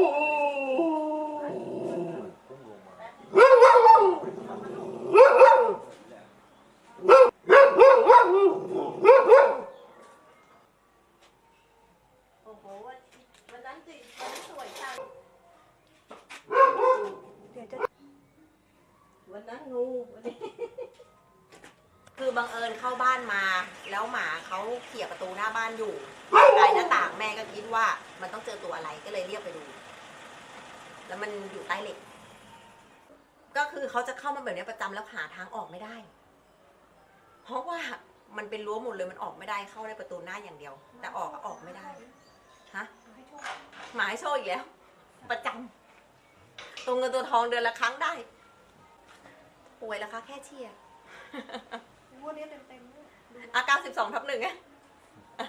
วันนั้นสินนั้นสวยจังวันนั้นงูวันนี้คือบังเอิญเข้าบ้านมา แล้วหมาเขาเขี่ยประตูหน้าบ้านอยู่ไกลหน้าต่างแม่ก็คิดว่ามันต้องเจอตัวอะไรก็เลยเรียกไปดู แล้วมันอยู่ใต้เหล็ก ก็คือเขาจะเข้ามาแบบนี้ประจำแล้วหาทางออกไม่ได้ เพราะว่ามันเป็นรั้วหมดเลยมันออกไม่ได้เข้าได้ประตูหน้าอย่างเดียว แต่ออกอะออกไม่ได้ฮะหมาให้โชคอีกแล้ว ประจำตัวเงินตัวทองเดือนละครั้งได้ ป่วยแล้วคะแค่เชียร์งวดนี้เต็มเต็มๆเลยอาการสิบสองทับหนึ่งไงอา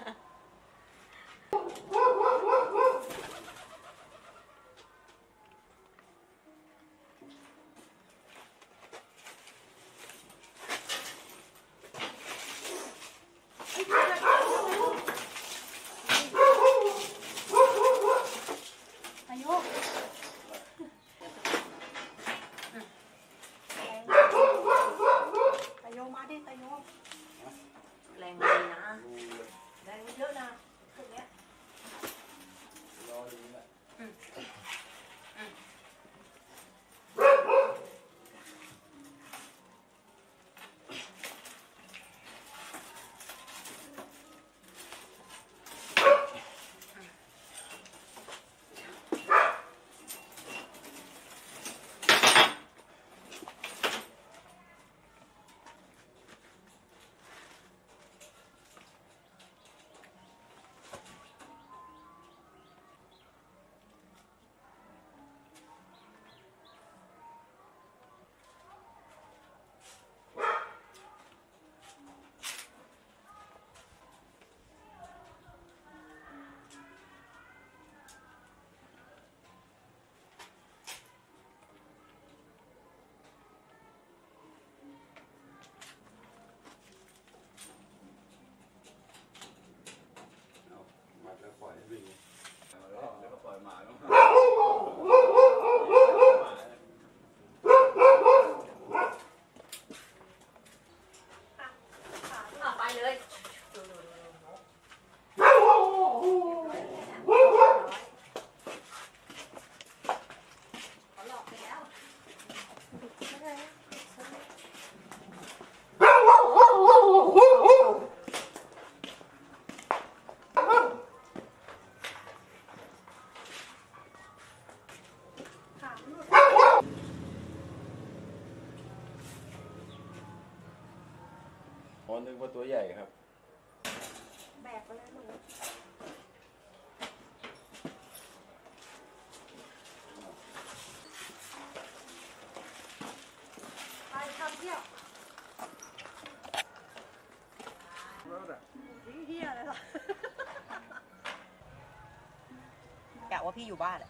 อ๋อนึกว่าตัวใหญ่ครับ แบกไปเลยหนูไปทำเที่ยวเฮียอะไรล่ะกะว่าพี่อยู่บ้านอะ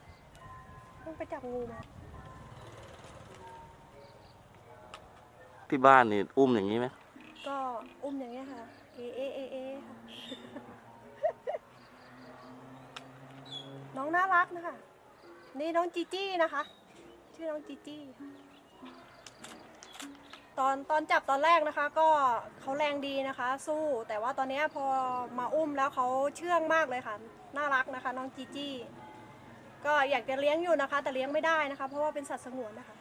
ต้องไปจับงูมา ที่บ้านนี่อุ้มอย่างนี้ไหมก็ อุ้มอย่างเงี้ยค่ะ เอเอเอเอค่ะ น้องน่ารักนะคะ นี่น้องจีจี้นะคะ ชื่อน้องจีจี้ ตอนตอนจับตอนแรกนะคะ ก็เขาแรงดีนะคะ สู้ แต่ว่าตอนนี้พอมาอุ้มแล้วเขาเชื่องมากเลยค่ะ น่ารักนะคะ น้องจีจี้ ก็อยากจะเลี้ยงอยู่นะคะ แต่เลี้ยงไม่ได้นะคะ เพราะว่าเป็นสัตว์สงวนนะคะ